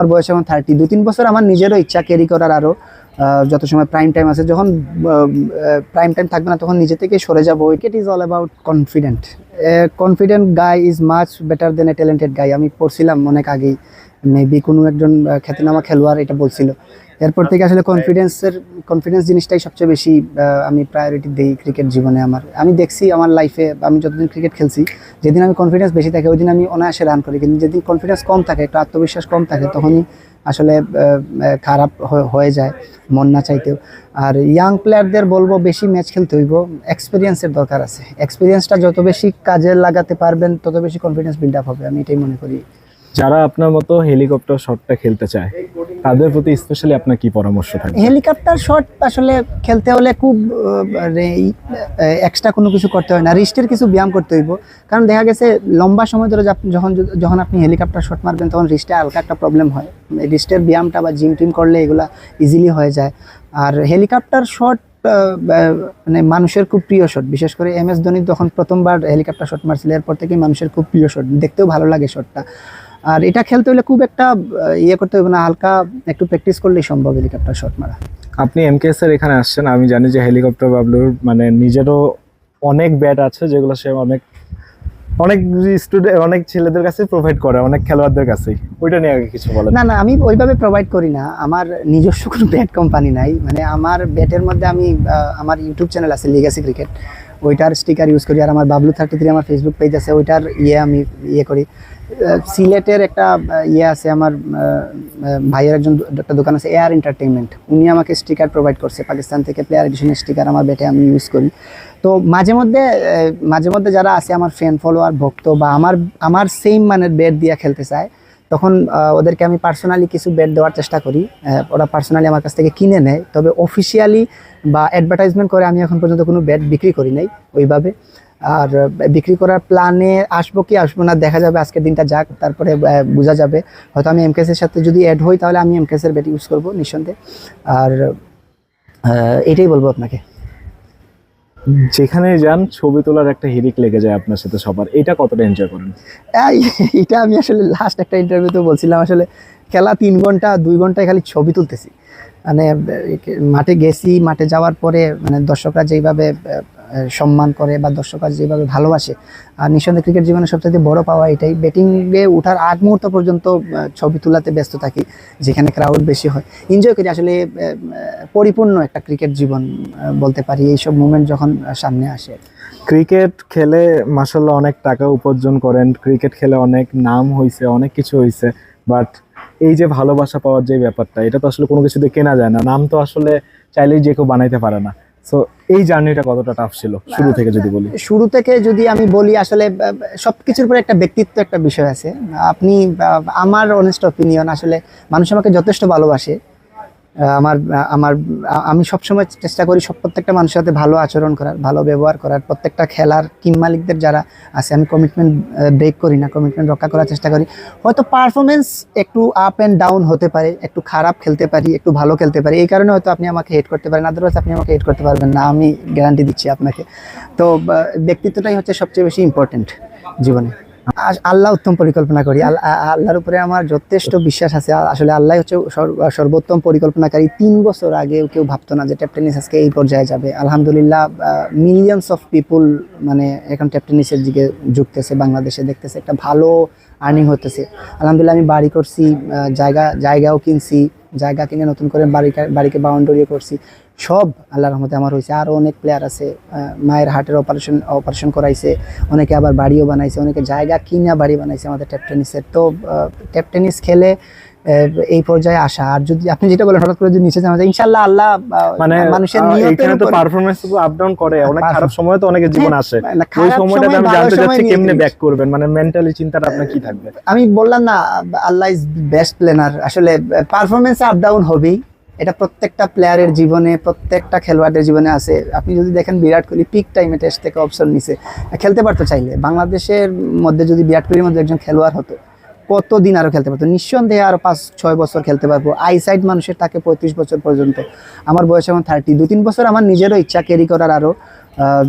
আমার বয়স এখন থার্টি দু তিন বছর আমার নিজেরও ইচ্ছা ক্যারি করার আরও যত সময় প্রাইম টাইম আছে, যখন প্রাইম টাইম থাকবে না, তখন নিজে থেকে সরে যাব। Wicket is all about confident confident guy is much better than a talented guy আমি পড়ছিলাম অনেক আগেই মেবি কোনো একজন খ্যাতিনামা খ্যাতনামা খেলোয়াড় এটা বলছিল। এরপর থেকে আসলে কনফিডেন্সের কনফিডেন্স জিনিসটাই সবচেয়ে বেশি আমি প্রায়োরিটি দিই ক্রিকেট জীবনে আমার। আমি দেখছি আমার লাইফে আমি যতদিন ক্রিকেট খেলছি যেদিন আমি কনফিডেন্স বেশি থাকে ওই দিন আমি অনায়াসে রান করি। কিন্তু যেদিন কনফিডেন্স কম থাকে একটু আত্মবিশ্বাস কম থাকে তখনই আসলে খারাপ হয়ে যায় মন না চাইতেও। আর ইয়াং প্লেয়ারদের বলব বেশি ম্যাচ খেলতে হইব এক্সপিরিয়েন্সের দরকার আছে। এক্সপিরিয়েন্সটা যত বেশি কাজে লাগাতে পারবেন তত বেশি কনফিডেন্স বিল্ড আপ হবে আমি এটাই মনে করি। যারা আপনার মতো হেলিকপ্টার শটটা খেলতে চায় তাদের প্রতি স্পেশালি আপনার কি পরামর্শ থাকবে? হেলিকপ্টার শট আসলে খেলতে হলে খুব এক্সট্রা কোনো কিছু করতে হয় না। রিস্টের কিছু ব্যায়াম করতে হইব। কারণ দেখা গেছে, লম্বা সময় ধরে যখন যখন আপনি হেলিকপ্টার শট মারবেন, তখন রিস্টে হালকা একটা প্রবলেম হয়। রিস্টের ব্যায়ামটা বা জিম টিম করলে এগুলা ইজিলি হয়ে যায়। আর হেলিকপ্টার শট মানে মানুষের খুব প্রিয় শট বিশেষ করে এম এস ধোনি যখন প্রথমবার হেলিকপ্টার শট মারছিল, এরপর থেকেই মানুষের খুব প্রিয় শট দেখতেও ভালো লাগে শটটা আর এটা খেলতে হলে খুব একটা ইয়ে করতে হবে না হালকা একটু প্র্যাকটিস করলেই সম্ভব হেলিকপ্টার শট মারা। আপনি এমকেএস এর এখানে আসছেন আমি জানি যে হেলিকপ্টার বাবলুর মানে নিজেরও অনেক ব্যাট আছে যেগুলো সে অনেক অনেক স্টুডেন্ট অনেক ছেলেদের কাছে প্রোভাইড করে অনেক খেলোয়াড়দের কাছেই। ওইটা নিয়ে আগে কিছু বলেন। না না আমি ওইভাবে প্রোভাইড করি না। আমার নিজস্ব কোনো ব্যাট কোম্পানি নাই। মানে আমার ব্যাটের মধ্যে আমি আমার ইউটিউব চ্যানেল আছে লিগাসি ক্রিকেট ওইটার স্টিকার ইউজ করি। আর আমার বাবলু থার্টি থ্রি আমার ফেসবুক পেজ আছে। ওইটার ইয়ে আমি ইয়ে করি। সিলেটের একটা ইয়ে আছে আমার ভাইয়ের একজন একটা দোকান আছে এয়ার এন্টারটেনমেন্ট উনি আমাকে স্টিকার প্রোভাইড করছে। পাকিস্তান থেকে প্লেয়ার এডিশনের স্টিকার আমার ব্যাটে আমি ইউজ করি। তো মাঝে মধ্যে মাঝে মধ্যে যারা আছে, আমার ফ্যান ফলোয়ার ভক্ত বা আমার আমার সেম মানের ব্যাট দিয়ে খেলতে চায় তখন ওদেরকে আমি পার্সোনালি কিছু বেড দেওয়ার চেষ্টা করি। ওরা পার্সোনালি আমার কাছ থেকে কিনে নেয়। তবে অফিসিয়ালি বা অ্যাডভার্টাইজমেন্ট করে আমি এখন পর্যন্ত কোনো বেড বিক্রি করি নাই ওইভাবে। আর বিক্রি করার প্ল্যানে আসব কি আসব না, দেখা যাবে, আজকের দিনটা যাক, তারপরে বোঝা যাবে। হয়তো আমি এমকেসের সাথে যদি অ্যাড হই, তাহলে আমি এমকেসের বেড ইউজ করব নিঃসন্দেহে। আর এটাই বলব আপনাকে। যেখানে যান, ছবি তোলার একটা হিরিক লেগে যায় আপনার সাথে সবার। এটা কতটা এনজয় করেন? এটা আমি আসলে লাস্ট একটা ইন্টারভিউতে বলছিলাম, আসলে খেলা তিন ঘণ্টা, দুই ঘন্টায় খালি ছবি তুলতেছি। মানে মাঠে গেছি, মাঠে যাওয়ার পরে মানে দর্শকরা যেইভাবে সম্মান করে বা দর্শকরা যেভাবে ভালোবাসে, আর নিঃসন্দেহে ক্রিকেট জীবনে সবচেয়ে বড় পাওয়া এটাই। ব্যাটিংয়ে ওঠার আগ মুহূর্ত পর্যন্ত ছবি তোলাতে ব্যস্ত থাকি, যেখানে ক্রাউড বেশি হয়। এনজয় করি, আসলে পরিপূর্ণ একটা ক্রিকেট জীবন বলতে পারি, এইসব মুমেন্ট যখন সামনে আসে। ক্রিকেট খেলে মাসাল্লাহ অনেক টাকা উপার্জন করেন ক্রিকেট খেলে অনেক নাম হয়েছে অনেক কিছু হয়েছে বাট এই যে ভালোবাসা পাওয়ার যে ব্যাপারটা, এটা তো আসলে কোনো কিছুতে কেনা যায় না। নাম তো আসলে চাইলেই যে কেউ বানাইতে পারে না। সো এই জার্নিটা কতটা টাফ ছিল? শুরু থেকে যদি বলি। শুরু থেকে যদি আমি বলি আসলে সবকিছুর উপরে একটা ব্যক্তিত্ব একটা বিষয় আছে। আপনি আমার অনেস্ট অপিনিয়ন আসলে মানুষ আমাকে যথেষ্ট ভালোবাসে। আমার আমার আমি সবসময় চেষ্টা করি সব প্রত্যেকটা মানুষের সাথে ভালো আচরণ করার, ভালো ব্যবহার করার। প্রত্যেকটা খেলার টিম মালিকদের যারা আছে, আমি কমিটমেন্ট ব্রেক করি না কমিটমেন্ট রক্ষা করার চেষ্টা করি। হয়তো পারফরমেন্স একটু আপ অ্যান্ড ডাউন হতে পারে, একটু খারাপ খেলতে পারি, একটু ভালো খেলতে পারি। এই কারণে হয়তো আপনি আমাকে হেড করতে পারেন আদারওয়াইজ আপনি আমাকে হেড করতে পারবেন না। আমি গ্যারান্টি দিচ্ছি আপনাকে। তো ব্যক্তিত্বটাই হচ্ছে সবচেয়ে বেশি ইম্পর্টেন্ট জীবনে। আল্লাহ উত্তম পরিকল্পনা করি। আল্লাহর উপরে আমার যথেষ্ট বিশ্বাস আছে। আসলে আল্লাহ হচ্ছে সর্বোত্তম পরিকল্পনাকারী। তিন বছর আগে কেউ ভাবতো না যে ট্যাপ টেনিস আজকে এই পর্যায়ে যাবে। আলহামদুলিল্লাহ মিলিয়নস অফ পিপুল মানে এখন ট্যাপ টেনিসের দিকে ঝুঁকতেছে, বাংলাদেশে দেখতেছে। একটা ভালো আর্নিং হতেছে। আলহামদুলিল্লাহ, আমি বাড়ি করছি জায়গা জায়গাও কিনছি। জায়গা কিনে নতুন করে বাড়িকে বাড়িকে বাউন্ডারিও করছি। সব আল্লাহ রহমতে আমার হয়েছে। আরও অনেক প্লেয়ার আছে মায়ের হার্টের অপারেশন অপারেশন করাইছে। অনেকে আবার বাড়িও বানাইছে, অনেকে জায়গা কিনা বাড়ি বানাইছে আমাদের ট্যাপ টেনিসের তো ট্যাপ টেনিস খেলে এই পর্যায়ে আসা। আর যদি আপনি যেটা বলেন হঠাৎ করে যদি নিচে যাওয়া যায় ইনশাল্লাহ আল্লাহ মানে মানুষের এখানে তো পারফরমেন্স তো আপ ডাউন করে। অনেক খারাপ সময় তো অনেকের জীবন আসে। ওই খারাপ সময়টাতে আমি জানতে চাচ্ছি কেমনে ব্যাক করবেন? মানে মেন্টালি চিন্তাটা আপনার কি থাকবে? আমি বললাম না আল্লাহ ইজ বেস্ট প্লেনার আসলে পারফরমেন্স আপ ডাউন হবেই। এটা প্রত্যেকটা প্লেয়ারের জীবনে প্রত্যেকটা খেলোয়াড়ের জীবনে আছে। আপনি যদি দেখেন বিরাট কোহলি পিক টাইমে টেস্ট থেকে অপশন নিছে। খেলতে পারতো চাইলে। বাংলাদেশের মধ্যে যদি বিরাট কোহলির মধ্যে একজন খেলোয়াড় হতো কতদিন আরও খেলতে পারতো নিঃসন্দেহে আরও পাঁচ, ছয় বছর খেলতে পারব। আইসাইড মানুষের থাকে পঁয়ত্রিশ বছর পর্যন্ত। আমার বয়স এখন থার্টি দু তিন বছর আমার নিজেরও ইচ্ছা ক্যারি করার আরও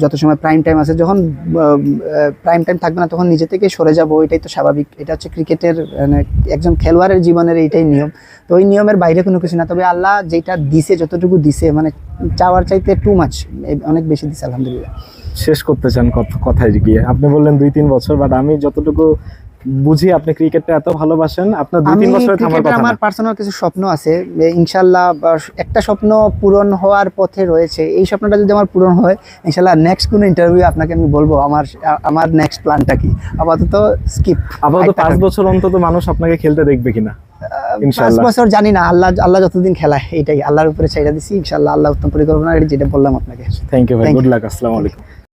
যত সময় প্রাইম টাইম আছে, যখন প্রাইম টাইম থাকবে না, তখন নিজে থেকে সরে যাব, এটাই তো স্বাভাবিক। এটা হচ্ছে ক্রিকেটের মানে একজন খেলোয়াড়ের জীবনের এইটাই নিয়ম। তো ওই নিয়মের বাইরে কোনো কিছু না। তবে আল্লাহ যেটা দিছে, যতটুকু দিছে মানে চাওয়ার চাইতে টু মাচ অনেক বেশি দিছে, আলহামদুলিল্লাহ। শেষ করতে চান কথায় গিয়ে। আপনি বললেন দুই তিন বছর বাট আমি যতটুকু বুঝি আপনি ক্রিকেটটা এত ভালোবাসেন আপনার দুই তিন বছরে থামার কথা আমার পার্সোনাল কিছু স্বপ্ন আছে এ, ইনশাল্লাহ একটা স্বপ্ন পূরণ হওয়ার পথে রয়েছে এই স্বপ্নটা যদি আমার পূরণ হয় ইনশাল্লাহ নেক্সট কোনো ইন্টারভিউ আপনাকে আমি বলব আমার আমার নেক্সট প্ল্যানটা কি? আপাতত স্কিপ আপাতত পাঁচ বছর অন্তত মানুষ আপনাকে খেলতে দেখবে কিনা? পাঁচ বছর জানি না আল্লাহ আল্লাহ যতদিন খেলায় এটাই আল্লাহর উপরে চাইরা দিছি ইনশাল্লাহ আল্লাহ উত্তম পরিকল্পনা যেটা বললাম আপনাকে। থ্যাংক ইউ ভাই গুড লাক আসসালামু আলাইকুম।